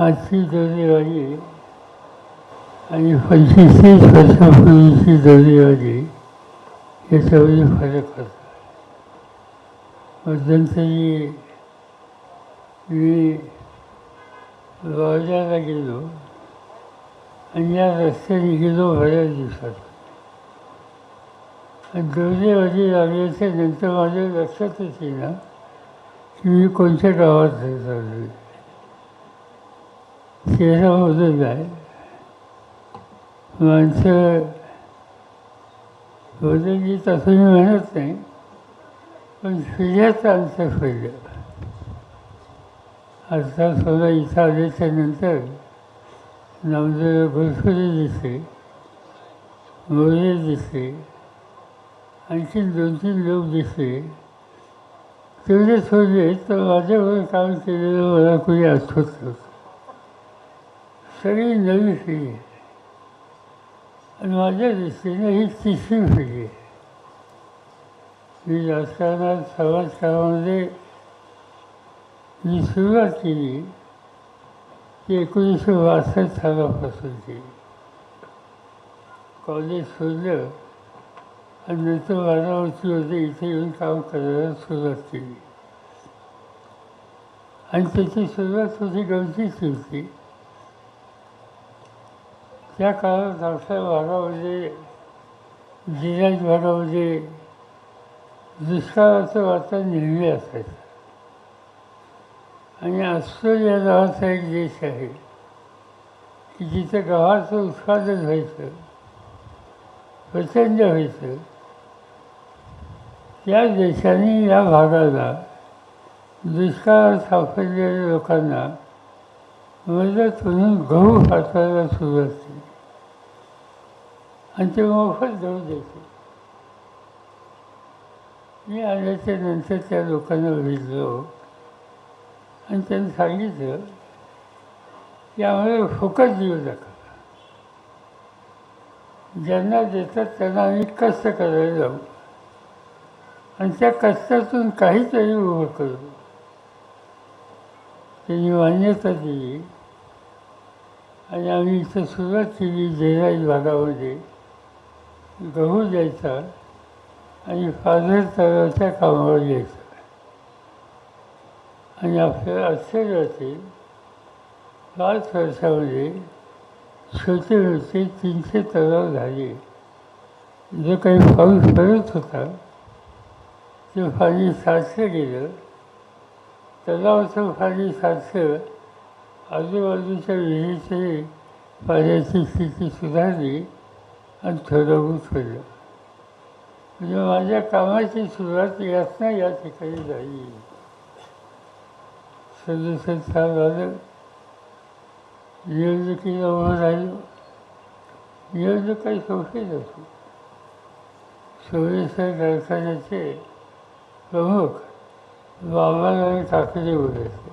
आजची जोडीवाजी आणि पंचवीस तीस वर्षापूर्वीची जोडीवाजी याच्यामध्ये फरक होता मध्यंतरी मी वाड्याला गेलो आणि या रस्त्याने गेलो बऱ्याच दिवसात. आणि लागल्याच्या नंतर माझ्या लक्षातच येईना की मी कोणत्या गावात चालू बदल आहे माणसं बदलली तसं मी म्हणत नाही पण फिर्याचं आमचं फिरलं आता स्वतः इथं आल्याच्यानंतर नामदेव घुसखोरी दिसते मोरे दिसते आणखीन दोन तीन लोक दिसले. तेवढे थोडे तर माझ्यावर काम केलेलं मला कोणी आठवत नव्हतं. सगळी नवी पिढी आहे आणि माझ्या दृष्टीने ही तिसरी पिढी आहे मी राजकारणात समाजकारणामध्ये जी सुरुवात केली ती एकोणीसशे बासष्ट सालापासून केली कॉलेज सोडलं आणि नंतर बारामती होते इथे येऊन काम करायला सुरुवात केली आणि त्याची सुरुवात होती गमतीची होती त्या काळात आमच्या भागामध्ये जिल्ह्यात भागामध्ये दुष्काळाचं वाचन नेहमी असायचं. आणि ऑस्ट्रेलिया नावाचा एक देश आहे की जिथं गव्हाचं उत्पादन व्हायचं प्रचंड व्हायचं त्या देशाने या भागाला दुष्काळात सापडलेल्या लोकांना म्हणजे तुम्ही गहू पाठवायला सुरुवात केली. आणि ते मोफत जाऊ द्यायचे मी आल्याच्यानंतर त्या लोकांना भेटलो. आणि त्यांनी सांगितलं की आम्हाला फुकट देऊ नका. ज्यांना देतात त्यांना आम्ही कष्ट करायला जाऊ आणि त्या कष्टातून काहीतरी उभं करू. त्यांनी मान्यता दिली. आणि आम्ही इथं सुरुवात केली जेराई भागामध्ये गहू द्यायचा आणि फादर तळाच्या कामावर घ्यायचा. आणि आपल्याला आश्चर्य वाटेल पाच वर्षामध्ये छोटे मोठे तीनशे तलाव झाले. जो काही पाऊस पडत होता ते पाणी साचलं गेलं. तलावाचं पाणी साचलं आजूबाजूच्या विहिरीची पाण्याची स्थिती सुधारली आणि थोडंबूत होईल म्हणजे माझ्या कामाची सुरुवात यातनं या ठिकाणी झाली. सदुसष्ट साल झालं निवडणुकीला उभं राहिलो. निवडणूक काही सोपी नव्हती. सोयीसर कारखान्याचे प्रमुख बाबाराव ठाकरे असते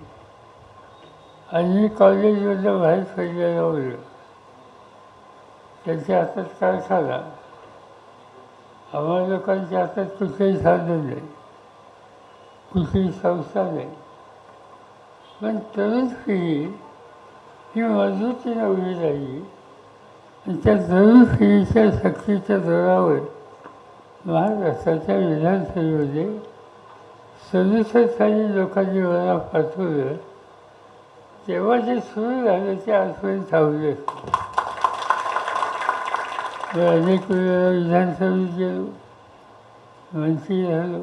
आणि मी कॉलेजमधलं बाहेर पडलेलं बोललो त्यांच्या हातात झाला? आम्हाला लोकांच्या हातात कुठेही साधन नाही. कुठलीही संस्था नाही. पण तरुण पिढी ही मजबूतीनं उभी राहिली आणि त्या तरुण पिढीच्या शक्तीच्या जोरावर महाराष्ट्राच्या विधानसभेमध्ये सदुसष्ट साली लोकांनी मला पाठवलं तेव्हा जे सुरू झालं ते आजपर्यंत थांबले अनेक वेळेला विधानसभेत गेलो मंत्री झालो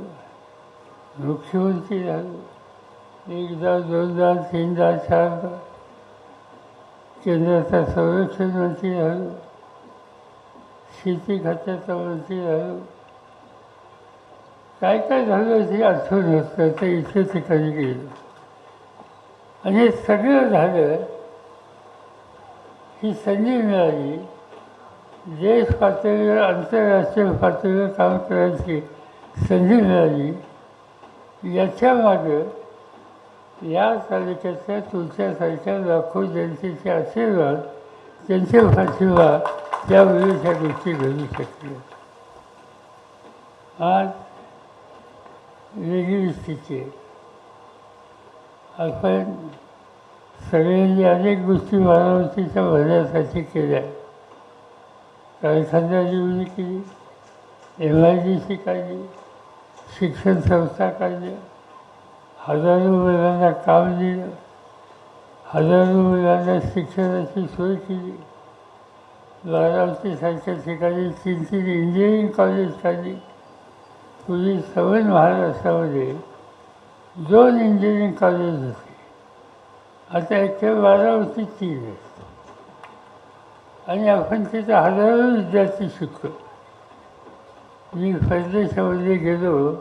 मुख्यमंत्री झालो एकदा दोनदा तीनदा चारदा केंद्राचा संरक्षण मंत्री झालो शेती खात्याचा मंत्री झालो काय काय झालं ते आठवण होतं ते इथे ठिकाणी गेलं. आणि हे सगळं झालं ही संधी मिळाली देश पातळीवर आंतरराष्ट्रीय पातळीवर काम करायची संधी मिळाली याच्या मागं या तालुक्यातल्या तुमच्यासारख्या लाखो जनतेचे आशीर्वाद त्यांचे पाठिंबा त्यावेळी त्या गोष्टी घडू शकल्या. आज वेगळी स्थिती आहे. आपण सगळ्यांनी अनेक गोष्टी मानवतेच्या भल्यासाठी केल्या. कारखानदारी केली एम आय डी सी काढली शिक्षण संस्था काढल्या हजारो मुलांना काम दिलं हजारो मुलांना शिक्षणाची सोय केली. बारावतीसारख्या ठिकाणी तीन तीन इंजिनिअरिंग कॉलेज काढली. पूर्वी सवन महाराष्ट्रामध्ये दोन इंजिनिअरिंग कॉलेज होते आता इथे बारावती तीन आहेत. आणि आपण तिथं हजारो विद्यार्थी शिकतो मी परदेशामध्ये गेलो.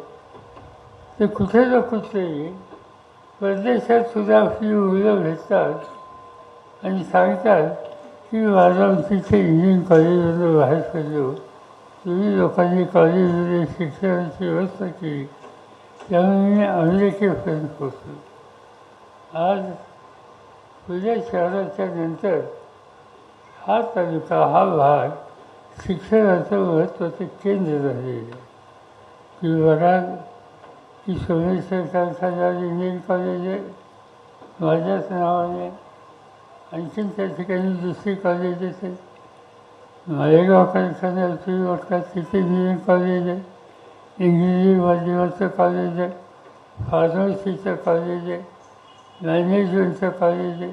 तर कुठे ना कुठे परदेशात सुद्धा आपली मुलं भेटतात आणि सांगतात की बारामतीचे इंजिनिअरिंग कॉलेजमधून बाहेर पडलो. तुम्ही लोकांनी कॉलेजमध्ये शिक्षणाची व्यवस्था केली. त्यामुळे मी अमेरिकेपर्यंत पोचलो आज पुणे शहराच्या नंतर हा तालुका हा भाग शिक्षणाचं महत्त्वाचं केंद्र झालेलं आहे. की वराग की सोमेश्वर कारखान्यावर इंजिनिअरिंग कॉलेज आहे माझ्याच नावाने. आणखीन त्या ठिकाणी दुसरी कॉलेजेस आहेत. मालेगाव कारखान्यावर तुम्ही बघता तिथे इंजिनिअरिंग कॉलेज आहे इंग्रजी माध्यमाचं कॉलेज आहे फार्मसीचं कॉलेज आहे मॅनेजमेंटचं कॉलेज आहे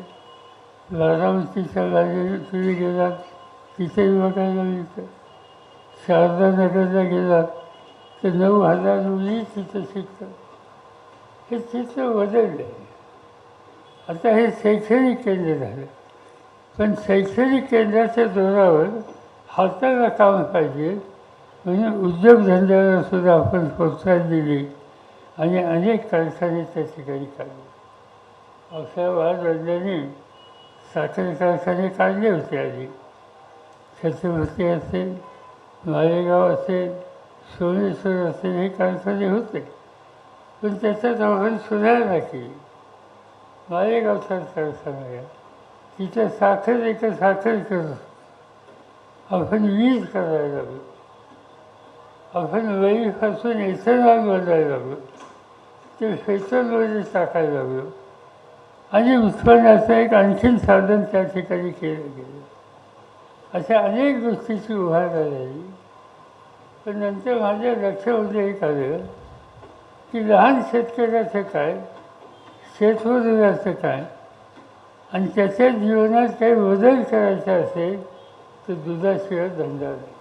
बारामतीच्या मॅनेजमेंट तुम्ही गेलात तिथेही बघायला मिळतं शारदा नगरला गेलात तर नऊ हजार मुली तिथं शिकतात हे चित्र बदललं आहे आता हे। शैक्षणिक केंद्र झालं पण शैक्षणिक केंद्राच्या जोरावर हाताला काम पाहिजे. म्हणून उद्योगधंद्याला सुद्धा आपण प्रोत्साहन दिली आणि अनेक कारखाने त्या ठिकाणी काढले. औषधाबाद साखर कारखाने काढले होते आधी. छत्रपती असेल मालेगाव असेल सोमेश्वर असेल हे कारखाने होते. पण त्याच्यात आपण सुधारणा केली. मालेगावचा कारखाना तिथं साखर एका साखर करत आपण वीज करायला लागलो. आपण वहीपासून इथेनॉल बनवायला लागलो. ते पेट्रोलमध्ये टाकायला लागलो. आणि उत्पन्नाचं एक आणखीन साधन त्या ठिकाणी केलं गेलं. अशा अनेक गोष्टीची उभारणी झाली. पण नंतर माझ्या लक्षामध्ये एक आलं की लहान शेतकऱ्याचं काय शेतमजुराचं काय आणि त्याच्या जीवनात काही बदल करायचा असेल तर दुधाशिवाय धंदा नाही.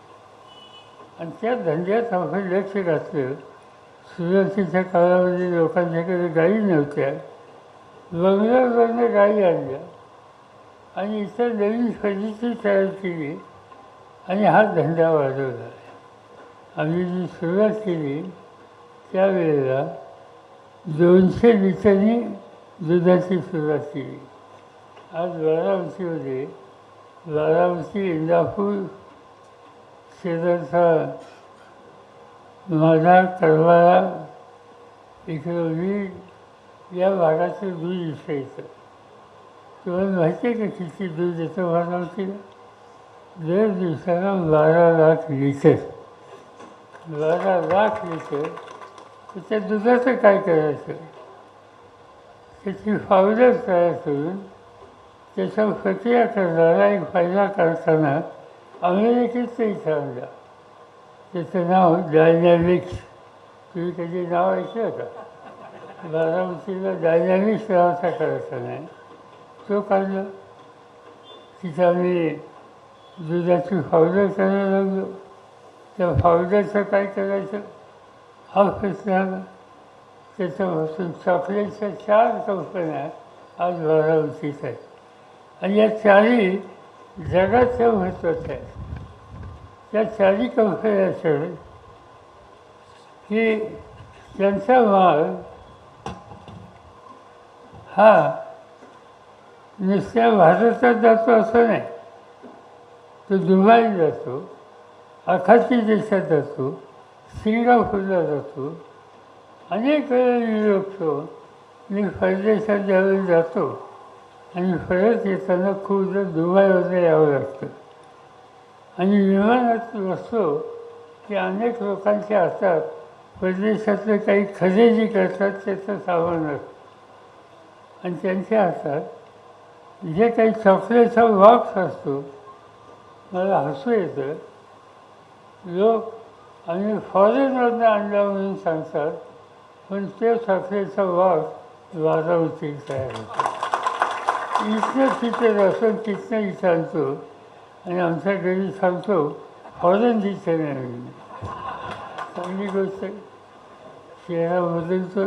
आणि त्या धंद्यात आपण लक्ष घातलं सुरुवातीच्या काळामध्ये लोकांच्याकडे गायी नव्हत्या. बंगल्यावरनं गायी आणल्या. आणि इतर नवीन फर्निचर तयार केली. आणि हा धंदा वाढवला. आम्ही जी सुरुवात केली त्यावेळेला दोनशे लिटरनी दुधाची सुरुवात केली. आज बारामतीमध्ये बारामती इंदापूर शेजारचा माझा करवाळा इकडं वीड या भागाचं दूध विसायचं. येतं तुम्हाला माहिती आहे का किती दूध येतं बारामतीला दर दिवसाला बारा लाख लिटर. बारा लाख लिटर? तर त्या दुधाचं काय करायचं? त्याची फावडर तयार करून त्याचा प्रक्रिया करणारा एक फायदा करताना अमेरिकेत इथं आणला त्याचं नाव डायनॅमिक्स तुम्ही कधी नाव ऐकलं का बारामतीला डायनॅमिक्स नावाचा करायचा नाही. तो काढला. तिथं आम्ही दुधाची फावडर करायला लागलो. त्या फावडरचं काय करायचं? हा प्रश्न आला. त्याच्यापासून चॉकलेटच्या चार कंपन्या आज बारामतीत आहेत. आणि या चारी जगाचं महत्त्वाचं आहे. त्या चारी कौशल्याचं की त्यांचा माल हा नुसत्या भारतात जातो असं नाही. तो दुबई जातो आखाती देशात जातो सिंगापूरला जातो अनेक वेळा युरोपतो मी परदेशात ज्यावेळी जातो. आणि परत येताना खूपदा वगैरे यावं लागतं आणि विमानात बसतो की अनेक लोकांच्या हातात परदेशातले काही खरेदी करतात त्याचं सामान असतं. आणि त्यांच्या हातात जे काही चॉकलेटचा बॉक्स असतो मला हसू येतं. लोक आणि फॉरेनरनं आणला म्हणून सांगतात पण ते चॉकलेटचा बॉक्स वाजावरती तयार होतो. इथनं तिथे असून तिथनं इथं आणतो आणि आमच्या घरी सांगतो फॉरेन तिथे नाही. चांगली गोष्ट आहे. चेहरा बदलतो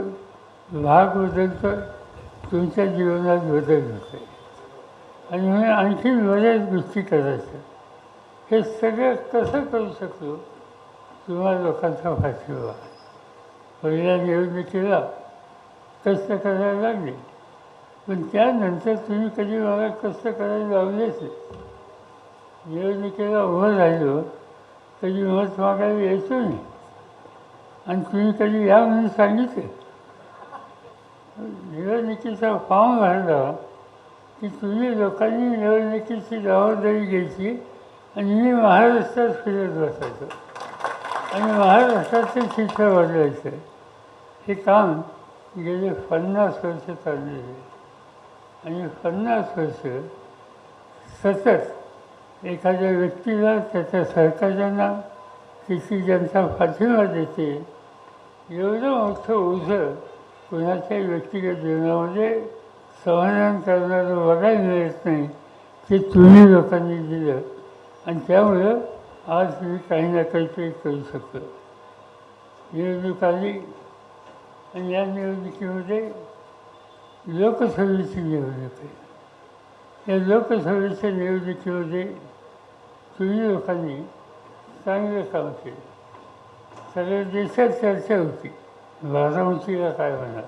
भाग बदलतो तुमच्या जीवनात बदल होते आणि म्हणून आणखीन बऱ्याच गोष्टी करायच्या. हे सगळं कसं करू शकतो तुम्हाला लोकांचा पाठिंबा. पहिल्या निवडणुकीला कष्ट करायला लागले. पण त्यानंतर तुम्ही कधी मला कष्ट करायला लावलेच नाही. निवडणुकीला उभं राहिलो कधी मत मागायला यायचो नाही आणि तुम्ही कधी या म्हणून सांगितलं निवडणुकीचा फॉर्म भरला की तुम्ही लोकांनी निवडणुकीची जबाबदारी घ्यायची आणि मी महाराष्ट्रात फिरत बसायचो आणि महाराष्ट्राचे चित्र बदलायचं हे काम गेले पन्नास वर्ष चाललेले आहे. आणि पन्नास वर्ष सतत एखाद्या व्यक्तीला त्याच्या सहकार्यांना किती जनता पाठिंबा देते एवढं मोठं ओझं कोणाच्याही व्यक्तिगत जीवनामध्ये समाधान करणारं बघायला मिळत नाही ते तुम्ही लोकांनी दिलं. आणि त्यामुळं आज मी काही ना काहीतरी करू शकतो निवडणूक आली आणि या निवडणुकीमध्ये लोकसभेची निवडणूक आहे. या लोकसभेच्या निवडणुकीमध्ये तुम्ही लोकांनी चांगलं काम केलं. सगळ्या देशात चर्चा होती. बारामतीला काय होणार?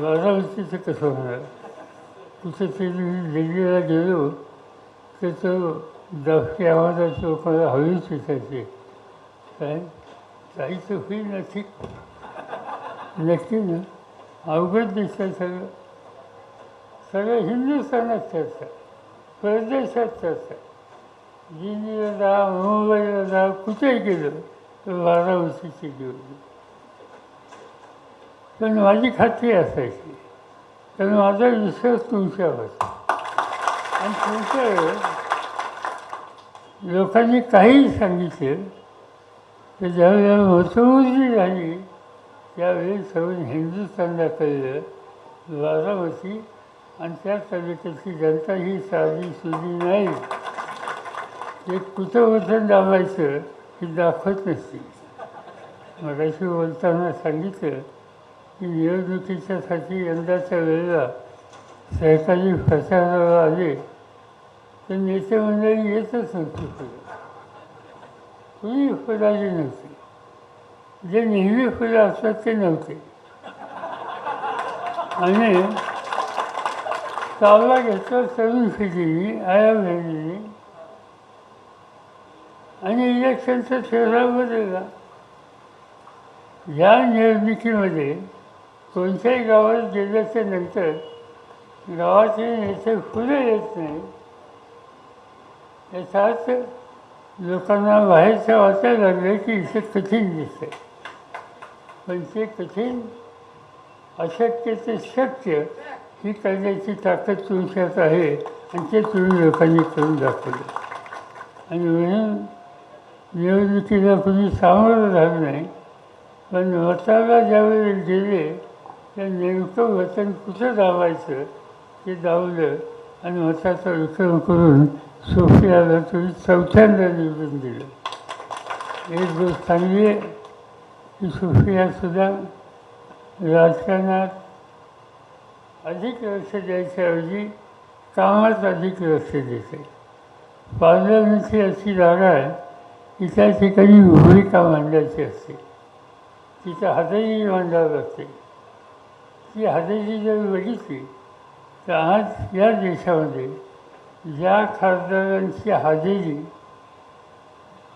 बारामतीचं कसं होणार? कुठेतरी मी दिल्लीला गेलो तर तो दफकी आवाजाचे लोकांना हवीच विचारते काय काहीच होईल ना ठीक नक्की ना. अवघड दिसतं सगळं. सगळं हिंदुस्थानात चर्चा परदेशात चर्चा दिल्लीला जा मुंबईला जा कुठेही गेलं तर बारामतीची घेऊन पण माझी खात्री असायची. तर माझा विश्वास तुमच्यावर आणि तुमच्या लोकांनी काहीही सांगितलं तर ज्यावेळेला मतमोजणी झाली त्यावेळी सर्व हिंदुस्थानला कळलं होती आणि त्या तालुक्याची जनता ही साधी सुधी नाही. ते कुठं वचन दाबायचं हे दाखवत नसते. मगाशी बोलताना सांगितलं की निवडणुकीच्यासाठी यंदाच्या वेळेला सहकारी प्रचाराला आले तर नेते मंडळी येतच नव्हती फुलं कुणी फुलाली नव्हती. जे नेहमी फुलं असतात ते नव्हते. आणि चावला घेतला तरुण फिजीनी आया बहिणीने आणि इलेक्शनचा चेहरा बदलला या निवडणुकीमध्ये कोणत्याही गावात गेल्याच्यानंतर गावाचे नेते फुलं येत नाही. याचा अर्थ लोकांना बाहेरच्या वाचायला लागलं की इथे कठीण दिसतं. पण ते कठीण अशक्य ते शक्य ही करण्याची ताकद तुमच्यात आहे आणि ते तुम्ही लोकांनी करून दाखवलं. आणि म्हणून निवडणुकीला कुणी सामोरं झालं नाही पण मताला ज्यावेळेस गेले त्या नेमकं वतन कुठं धावायचं ते दावलं आणि मताचा विक्रम करून सोफियाला तुम्ही चौथ्यांदा निवडून दिलं. एक गोष्ट चांगली आहे की सुफियासुद्धा राजकारणात अधिक लक्ष द्यायच्याऐवजी कामात अधिक लक्ष देते. पार्लमेंटची अशी जागा आहे की त्या ठिकाणी भूमिका मांडायची असते. तिचं हजेरी मांडावं लागते. ती हजेरी जर बघितली तर आज या देशामध्ये ज्या खासदारांची हजेरी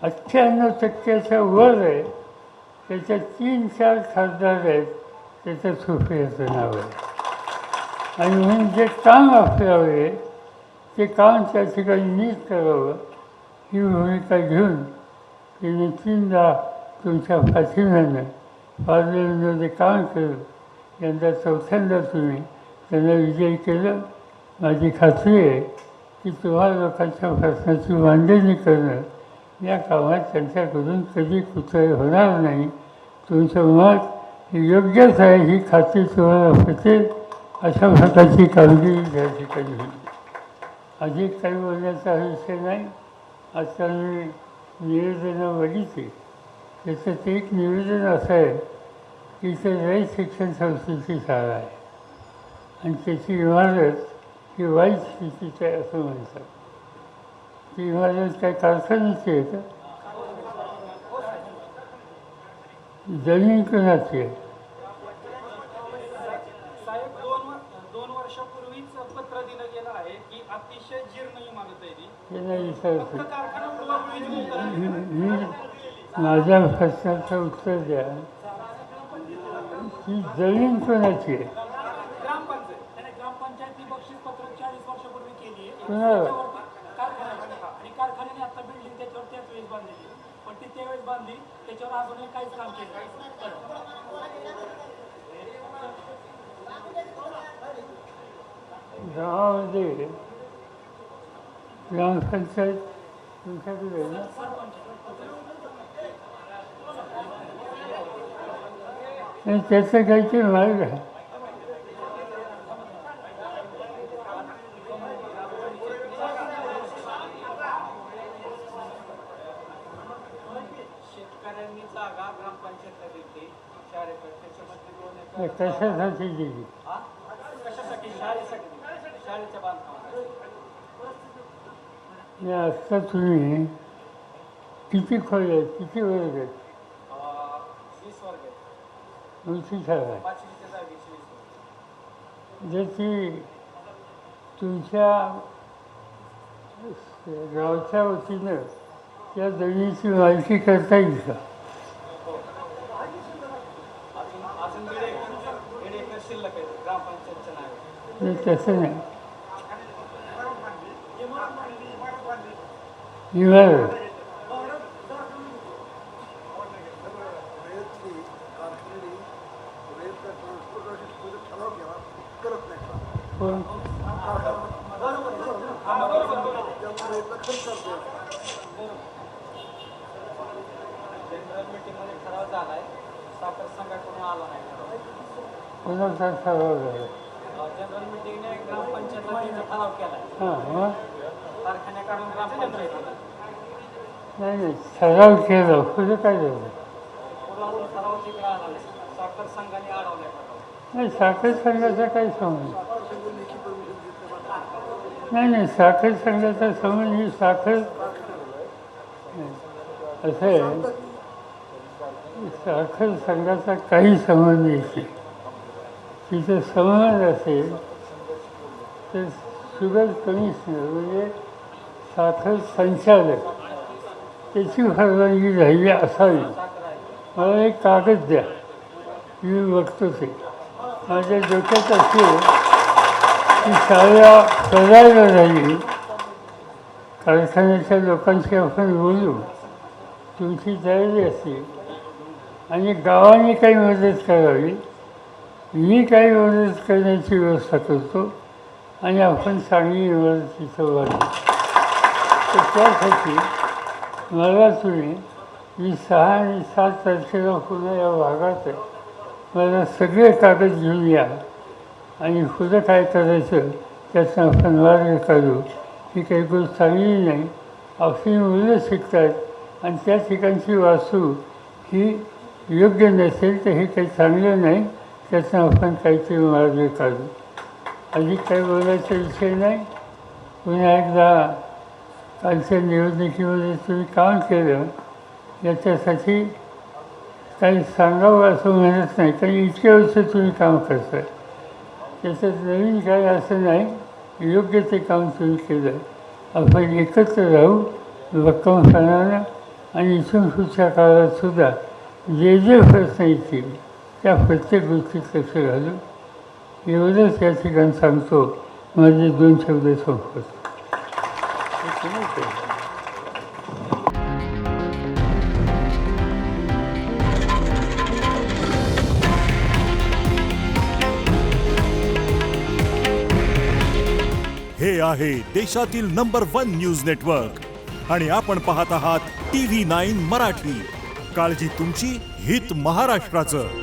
अठ्ठ्याण्णव टक्क्याच्या वर आहे. त्याच्यात तीन चार खासदार आहेत. त्याचं सुफियाचं नाव आहे. आणि म्हणून जे काम आपल्यावे ते काम त्या ठिकाणी नीट करावं ही भूमिका घेऊन तिने तीनदा तुमच्या पाठिंब्यानं पार्लमेंटमध्ये काम केलं. यंदा चौथ्यांदा तुम्ही त्यांना विजयी केलं. माझी खात्री आहे की तुम्हाला लोकांच्या प्रश्नाची मांडणी करणं या कामात त्यांच्याकडून कधी कुठे होणार नाही. तुमचं मत योग्यच आहे ही खात्री तुम्हाला होते अशा प्रकारची कामगिरी त्या ठिकाणी होती अधिक काही बोलण्याचा विषय नाही. आता मी निवेदनं बघितली त्याच्यात एक निवेदन असं आहे की ते रयत शिक्षण संस्थेची शाळा आहे. आणि त्याची इमारत ही वाईट स्थितीची आहे असं म्हणतात. ती इमारत काय कारखान्याची आहे का? जमीन कोणाची आहे साहेब दोन दोन वर्षापूर्वीच पत्र दिलं गेलं आहे की अतिशय जीर्ण इमारत आहे ती. फक्त कारखाना आहे. मी माझ्या प्रश्नाचं उत्तर द्या. की जमीन कोणाची? आहे ग्रामपंचायत. त्याने ग्रामपंचायतनी बक्षीस पत्र चाळीस वर्षापूर्वी केली आहे. कुणाला? आणि कारखान्याने आता बिल्डिंग त्याच्यावर त्याच वेळेस बांधलेली पण त्यावेळेस बांधली त्याच्यावर अजूनही काहीच काम केलं गावामध्ये ग्रामपंचायत तुमच्याकडे ना? नाही त्याचं काहीतरी मार्ग आहे. नाही, कशासाठी दिली हा? कशासाठी? शाळेसाठी. शाळेच्या बांधकामासाठी. नाही आत्ता तुम्ही किती खोल्या आहेत? किती वर्ग आहेत? अं, वीस वर्ग आहेत. आहे वीस जर ती तुमच्या गावच्या वतीनं त्या जमिनीची मालकी करता येईल का? नावे नाही तसं नाही इमारत रयतची कारखान्याने रयतचा ट्रान्सपोर्टेशन ठराव केला करत नाही का कोण त्यामुळे रयतला खर्च करतो जनरल मीटिंगमध्ये ठराव झालाय साखर संघाकडून आला नाही ठराव कोणाचा ठराव झाला अं, जनरल मीटिंगने ग्रामपंचायतला द्यायचा ठराव केलाय हां मग कारखान्याकडून ग्रामपंचायत नाही नाही. सराव केला. पुढे काय झालं? नाही साखर संघाचा काही संबंध नाही. नाही साखर संघाचा संबंध ही साखर नाही. असं आहे. साखर संघाचा काही संबंध येत नाही. तिचा संबंध असेल तर शुगर कमिशनर म्हणजे साखर संचालक त्याची परवानगी राहिली असावी मला एक कागद द्या मी बघतो ते माझ्या डोक्यात असेल की शाळा करायला राहिली कारखान्याच्या लोकांशी आपण बोलू तुमची तयारी असेल आणि गावाने काही मदत करावी मी काही मदत करण्याची व्यवस्था करतो आणि आपण चांगली इमारत तिथं तर त्यासाठी मला तुम्ही मी सहा आणि सात तारखेला पुन्हा या भागात आहे मला सगळे कागद घेऊन या आणि खुलं काय करायचं त्याचं आपण मार्ग काढू ही काही गोष्ट चांगली नाही आपली मुलं शिकतात आणि त्या ठिकाणची वास्तू ही योग्य नसेल तर हे काही चांगलं नाही त्याचं आपण काहीतरी मार्ग काढू अधिक काही बोलायचा विषय नाही. पुन्हा एकदा कालच्या निवडणुकीमध्ये तुम्ही काम केलं. याच्यासाठी काही सांगावं असं म्हणत नाही कारण इतके वर्ष तुम्ही काम करताय. त्याच्यात नवीन काय असं नाही योग्य ते काम तुम्ही केलं. आपण एकत्र राहू भक्कमपणानं आणि इथून पुढच्या काळात सुद्धा जे जे प्रश्न येतील त्या प्रत्येक गोष्टीत लक्ष घालू एवढंच या ठिकाणी सांगतो माझे दोन शब्द संपत हे आहे देशातील नंबर वन न्यूज नेटवर्क. आणि आपण पाहत आहात टी व्ही नाईन मराठी. काळजी तुमची हित महाराष्ट्राचं.